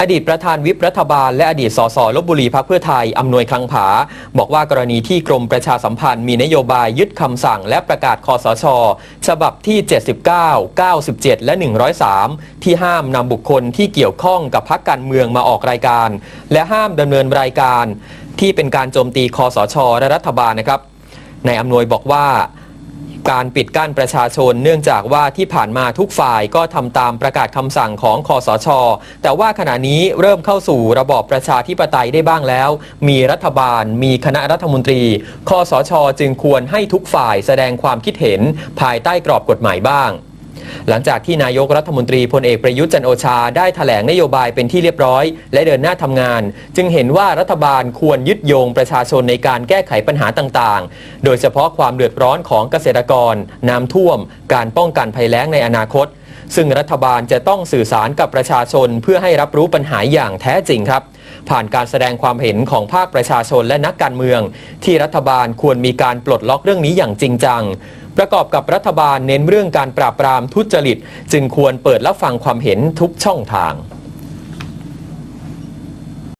อดีตประธานวิปรัฐบาลและอดีตสสลบบุรีพักเพื่อไทยอำนวยคลังผา บอกว่ากรณีที่กรมประชาสัมพันธ์มีนโยบายยึดคำสั่งและประกาศคอสช ฉบับที่ 79 97 และ 103 ที่ห้ามนำบุคคลที่เกี่ยวข้องกับพักการเมืองมาออกรายการ และห้ามดำเนินรายการ ที่เป็นการโจมตีคอสช และรัฐบาลนะครับนายอำนวยบอกว่า การปิดกั้นประชาชน เนื่องจากว่าที่ผ่านมาทุกฝ่ายก็ทำตามประกาศคำสั่งของคอสช แต่ว่าขณะนี้เริ่มเข้าสู่ระบอบประชาธิปไตยได้บ้างแล้ว มีรัฐบาล มีคณะรัฐมนตรีคอสช จึงควรให้ทุกฝ่ายแสดงความคิดเห็นภายใต้กรอบกฎหมายบ้าง หลังจากที่นายกรัฐมนตรีพลเอกประยุทธ์จันโอชาได้แถลงนโยบายเป็นที่เรียบร้อย และเดินหน้าทำงาน จึงเห็นว่ารัฐบาลควรยึดโยงประชาชนในการแก้ไขปัญหาต่างๆ โดยเฉพาะความเดือดร้อนของเกษตรกร น้ำท่วม การป้องกันภัยแล้งในอนาคต ซึ่งรัฐบาลจะต้องสื่อสารกับประชาชนเพื่อให้รับรู้ปัญหาอย่างแท้จริงครับ ผ่านการแสดงความเห็นของภาคประชาชนและนักการเมือง ที่รัฐบาลควรมีการปลดล็อกเรื่องนี้อย่างจริงจัง ประกอบกับรัฐบาลเน้นเรื่องการปราบปรามทุจริต จึงควรเปิดรับฟังความเห็นทุกช่องทาง